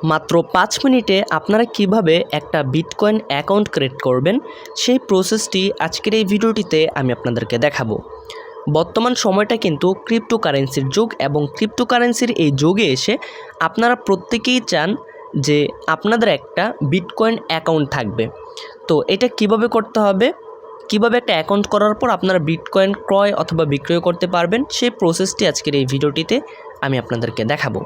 মাত্র পাঁচ মিনিটে আপনারা কীভাবে একটা বিটকয়েন অ্যাকাউন্ট ক্রিয়েট করবেন, সেই প্রসেসটি আজকের এই ভিডিওটিতে আমি আপনাদেরকে দেখাবো। বর্তমান সময়টা কিন্তু ক্রিপ্টোকারেন্সির যুগ এবং ক্রিপ্টোকারেন্সির এই যুগে এসে আপনারা প্রত্যেকেই চান যে আপনাদের একটা বিটকয়েন অ্যাকাউন্ট থাকবে। তো এটা কীভাবে করতে হবে? কীভাবে একটা অ্যাকাউন্ট করার পর আপনারা বিটকয়েন ক্রয় অথবা বিক্রয় করতে পারবেন, সেই প্রসেসটি আজকের এই ভিডিওটিতে আমি আপনাদেরকে দেখাবো।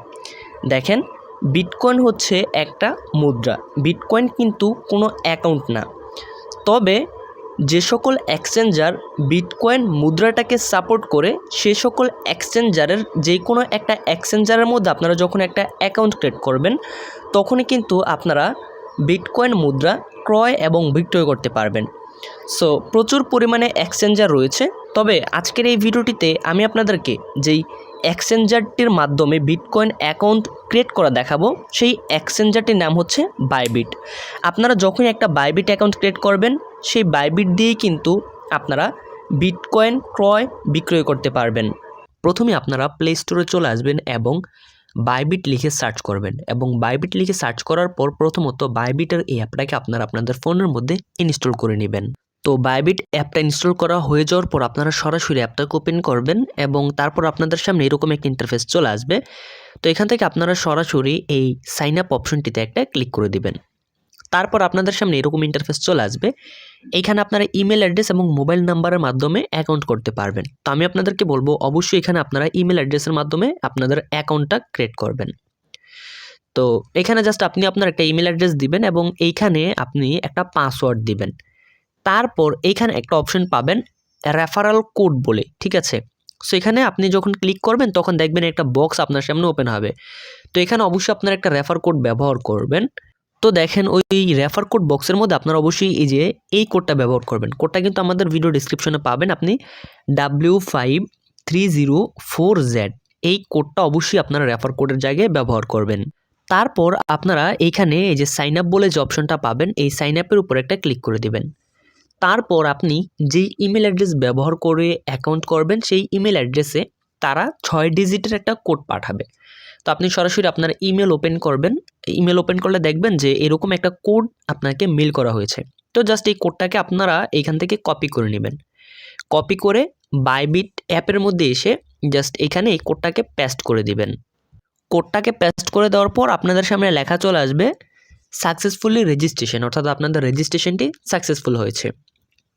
দেখেন বিটকয়েন হচ্ছে একটা মুদ্রা। বিটকয়েন কিন্তু কোনো অ্যাকাউন্ট না। তবে যে সকল এক্সচেঞ্জার বিটকয়েন মুদ্রাটাকে সাপোর্ট করে, সে সকল এক্সচেঞ্জারের যে কোনো একটা এক্সচেঞ্জারের মধ্যে আপনারা যখন একটা অ্যাকাউন্ট ক্রিয়েট করবেন, তখনই কিন্তু আপনারা বিটকয়েন মুদ্রা ক্রয় এবং বিক্রয় করতে পারবেন। সো প্রচুর পরিমাণে এক্সচেঞ্জার রয়েছে। তবে আজকের এই ভিডিওটিতে আমি আপনাদেরকে যেই এক্সচেঞ্জারটির মাধ্যমে বিটকয়েন অ্যাকাউন্ট ক্রিয়েট করা দেখাবো। সেই এক্সচেঞ্জারটির নাম হচ্ছে বাইবিট আপনারা যখনই একটা বাইবিট অ্যাকাউন্ট ক্রিয়েট করবেন, সেই বাইবিট দিয়েই কিন্তু আপনারা বিটকয়েন ক্রয় বিক্রয় করতে পারবেন। প্রথমে আপনারা প্লে স্টোরে চলে আসবেন এবং বাইবিট লিখে সার্চ করবেন এবং বাইবিট লিখে সার্চ করার পর প্রথমত বাইবিটের এই অ্যাপটাকে আপনারা আপনাদের ফোনের মধ্যে ইনস্টল করে নেবেন। তো বাইবিট অ্যাপটা ইনস্টল করা হয়ে যাওয়ার পর আপনারা সরাসরি অ্যাপটাকে ওপেন করবেন এবং তারপর আপনাদের সামনে এরকম একটা ইন্টারফেস চলে আসবে। তো এখান থেকে আপনারা সরাসরি এই সাইন আপ অপশনটিতে একটা ক্লিক করে দিবেন। তারপর আপনাদের সামনে এরকম ইন্টারফেস চলে আসবে। এইখানে আপনারা ইমেল অ্যাড্রেস এবং মোবাইল নাম্বারের মাধ্যমে অ্যাকাউন্ট করতে পারবেন। তো আমি আপনাদেরকে বলব, অবশ্যই এখানে আপনারা ইমেল অ্যাড্রেসের মাধ্যমে আপনাদের অ্যাকাউন্টটা ক্রিয়েট করবেন। তো এখানে জাস্ট আপনি আপনার একটা ইমেল অ্যাড্রেস দিবেন এবং এইখানে আপনি একটা পাসওয়ার্ড দিবেন। তারপর এইখানে একটা অপশন পাবেন রেফারাল কোড বলে, ঠিক আছে? সো এখানে আপনি যখন ক্লিক করবেন, তখন দেখবেন একটা বক্স আপনার সামনে ওপেন হবে। তো এখানে অবশ্যই আপনার একটা রেফার কোড ব্যবহার করবেন। তো দেখেন, ওই রেফার কোড বক্সের মধ্যে আপনারা অবশ্যই এই যে, এই কোডটা ব্যবহার করবেন। কোডটা কিন্তু আমাদের ভিডিও ডিসক্রিপশনে পাবেন আপনি W five three zero four Z এই কোডটা অবশ্যই আপনারা রেফার কোডের জায়গায় ব্যবহার করবেন। তারপর আপনারা এইখানে এই যে সাইন আপ বলে যে অপশনটা পাবেন, এই সাইন আপের উপর একটা ক্লিক করে দিবেন। তারপর আপনি যেই ইমেল অ্যাড্রেস ব্যবহার করে অ্যাকাউন্ট করবেন, সেই ইমেল অ্যাড্রেসে তারা ছয় ডিজিটের একটা কোড পাঠাবে। তো আপনি সরাসরি আপনার ইমেল ওপেন করবেন। ইমেল ওপেন করলে দেখবেন যে এরকম একটা কোড আপনাকে মেল করা হয়েছে। তো জাস্ট এই কোডটাকে আপনারা এইখান থেকে কপি করে নেবেন। কপি করে বাইবিট অ্যাপের মধ্যে এসে জাস্ট এখানে এই কোডটাকে পেস্ট করে দিবেন। কোডটাকে পেস্ট করে দেওয়ার পর আপনাদের সামনে লেখা চলে আসবে সাকসেসফুলি রেজিস্ট্রেশন অর্থাৎ আপনাদের রেজিস্ট্রেশনটি সাকসেসফুল হয়েছে।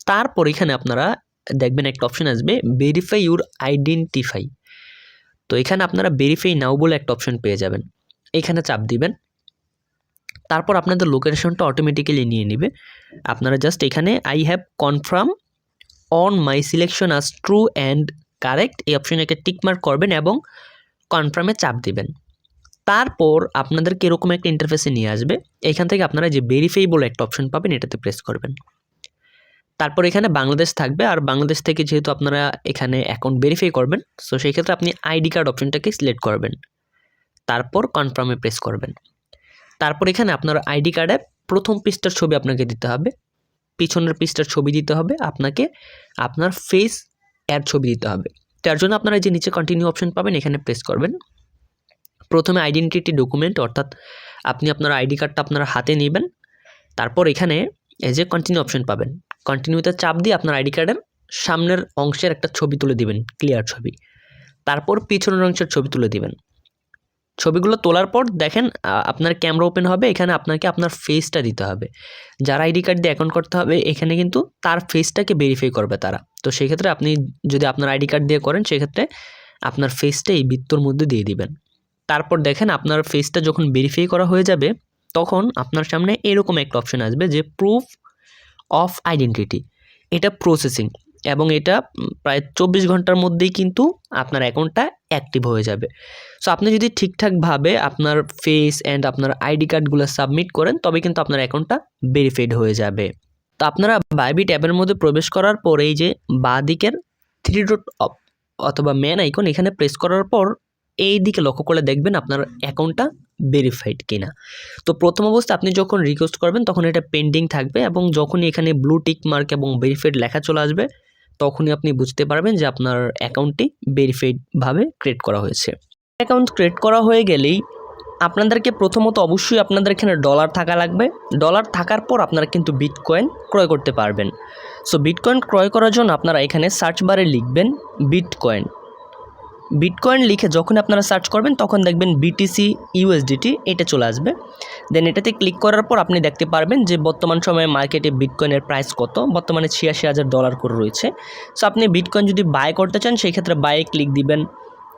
তারপর এখানে আপনারা দেখবেন একটা অপশন আসবে ভেরিফাই ইউর আইডেন্টিফাই তো এখানে আপনারা ভেরিফাই নাও বলে একটা অপশন পেয়ে যাবেন। এখানে চাপ দিবেন। তারপর আপনাদের লোকেশনটা অটোমেটিক্যালি নিয়ে নেবে। আপনারা জাস্ট এখানে I have confirm on my selection as true and correct এই অপশনে একটা টিকমার্ক করবেন এবং কনফার্মে চাপ দিবেন। তারপর আপনাদেরকে এরকম একটা ইন্টারফেসে নিয়ে আসবে। এখান থেকে আপনারা যে ভেরিফাই বলে একটা অপশন পাবেন, এটাতে প্রেস করবেন। তারপর এখানে বাংলাদেশ থাকবে। আর বাংলাদেশ থেকে যেহেতু আপনারা এখানে অ্যাকাউন্ট ভেরিফাই করবেন সো সেই ক্ষেত্রে আপনি আইডি কার্ড অপশনটাকে সিলেক্ট করবেন। তারপর কনফার্মে প্রেস করবেন। তারপর এখানে আপনার আইডি কার্ডে প্রথম পৃষ্ঠার ছবি আপনাকে দিতে হবে। পিছনের পৃষ্ঠার ছবি দিতে হবে। আপনাকে আপনার ফেস এর ছবি দিতে হবে। তার জন্য আপনারা যে নিচে কন্টিনিউ অপশন পাবেন, এখানে প্রেস করবেন। প্রথমে আইডেন্টিটি ডকুমেন্ট অর্থাৎ আপনি আপনার আইডি কার্ডটা আপনার হাতে নেবেন। তারপর এখানে এজ এ কন্টিনিউ অপশন পাবেন। কন্টিনিউতে চাপ দিয়ে আপনার আইডি কার্ডের সামনের অংশের একটা ছবি তুলে দিবেন ক্লিয়ার ছবি। তারপর পিছনের অংশের ছবি তুলে দিবেন। ছবিগুলো তোলার পর দেখেন আপনার ক্যামেরা ওপেন হবে, এখানে আপনাকে আপনার ফেসটা দিতে হবে। যারা আইডি কার্ড দিয়ে অ্যাকাউন্ট করতে হবে, এখানে কিন্তু তার ফেসটাকে ভেরিফাই করবে তারা। তো সেক্ষেত্রে আপনি যদি আপনার আইডি কার্ড দিয়ে করেন, সেক্ষেত্রে আপনার ফেসটা এই বৃত্তর মধ্যে দিয়ে দিবেন। তারপর দেখেন, আপনার ফেসটা যখন ভেরিফাই করা হয়ে যাবে, তখন আপনার সামনে এরকম একটা অপশন আসবে যে প্রুফ অফ আইডেন্টিটি। এটা প্রসেসিং এবং এটা প্রায় চব্বিশ ঘণ্টার মধ্যেই কিন্তু আপনার অ্যাকাউন্টটা অ্যাক্টিভ হয়ে যাবে। সো আপনি যদি ঠিকঠাকভাবে আপনার ফেস অ্যান্ড আপনার আইডি কার্ডগুলো সাবমিট করেন তবে কিন্তু আপনার অ্যাকাউন্টটা ভেরিফাইড হয়ে যাবে। তো আপনারা বাইবিট অ্যাপের মধ্যে প্রবেশ করার পর এই যে বাঁ দিকের থ্রি ডট অথবা ম্যান আইকন এখানে প্রেস করার পর এই দিকে লক্ষ্য করে দেখবেন আপনার অ্যাকাউন্টটা ভেরিফাইড কিনা। তো প্রথম অবস্থায় আপনি যখন রিকোয়েস্ট করবেন, তখন এটা পেন্ডিং থাকবে এবং যখনই এখানে ব্লু টিক মার্ক এবং ভেরিফাইড লেখা চলে আসবে, তখনই আপনি বুঝতে পারবেন যে আপনার অ্যাকাউন্টটি ভেরিফাইডভাবে ক্রিয়েট করা হয়েছে। অ্যাকাউন্ট ক্রিয়েট করা হয়ে গেলেই আপনাদেরকে প্রথমত অবশ্যই আপনাদের এখানে ডলার থাকা লাগবে। ডলার থাকার পর আপনারা কিন্তু বিটকয়েন ক্রয় করতে পারবেন। সো বিটকয়েন ক্রয় করার জন্য আপনারা এখানে সার্চ বারে লিখবেন বিটকয়েন বিটকয়েন লিখে যখন আপনারা সার্চ করবেন, তখন দেখবেন বিটিসি ইউএসডিটি এটা চলে আসবে। দেন এটাতে ক্লিক করার পর আপনি দেখতে পারবেন যে বর্তমান সময়ে মার্কেটে বিটকয়েনের প্রাইস কত। বর্তমানে ছিয়াশি হাজার ডলার করে রয়েছে। সো আপনি বিটকয়েন যদি বাই করতে চান সেই ক্ষেত্রে বাইয়ে ক্লিক দিবেন।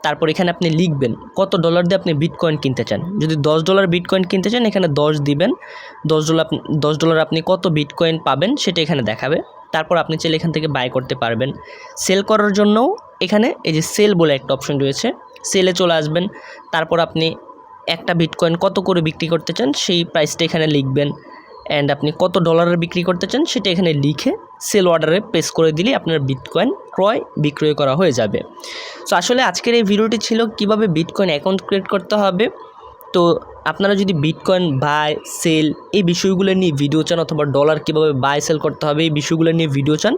তারপর এখানে আপনি লিখবেন কত ডলার দিয়ে আপনি বিটকয়েন কিনতে চান। যদি দশ ডলার বিটকয়েন কিনতে চান, এখানে দশ দিবেন। দশ ডলার দশ ডলার আপনি কত বিটকয়েন পাবেন, সেটা এখানে দেখাবে। তারপর আপনি চাইলে এখান থেকে বাই করতে পারবেন। সেল করার জন্যও এখানে এই যে সেল বলে একটা অপশন রয়েছে। সেলে চলে আসবেন, তারপর আপনি একটা বিটকয়েন কত করে বিক্রি করতে চান সেই প্রাইসটা এখানে লিখবেন। অ্যান্ড আপনি কত ডলারের বিক্রি করতে চান সেটা এখানে লিখে সেল অর্ডারে প্রেস করে দিলে আপনার বিটকয়েন ক্রয়, বিক্রয় করা হয়ে যাবে। সো আসলে আজকের এই ভিডিওটি ছিল কীভাবে বিটকয়েন অ্যাকাউন্ট ক্রিয়েট করতে হবে। তো আপনারা যদি বিটকয়েন বাই সেল এই বিষয়গুলো নিয়ে ভিডিও চান অথবা ডলার কীভাবে বাই সেল করতে হবে এই বিষয়গুলো নিয়ে ভিডিও চান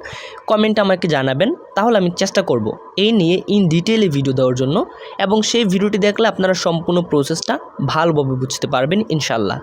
কমেন্ট আমাকে জানাবেন। তাহলে আমি চেষ্টা করব এই নিয়ে ইন ডিটেলে ভিডিও দেওয়ার জন্য এবং সেই ভিডিওটি দেখলে আপনারা সম্পূর্ণ প্রসেসটা ভালোভাবে বুঝতে পারবেন ইনশাল্লাহ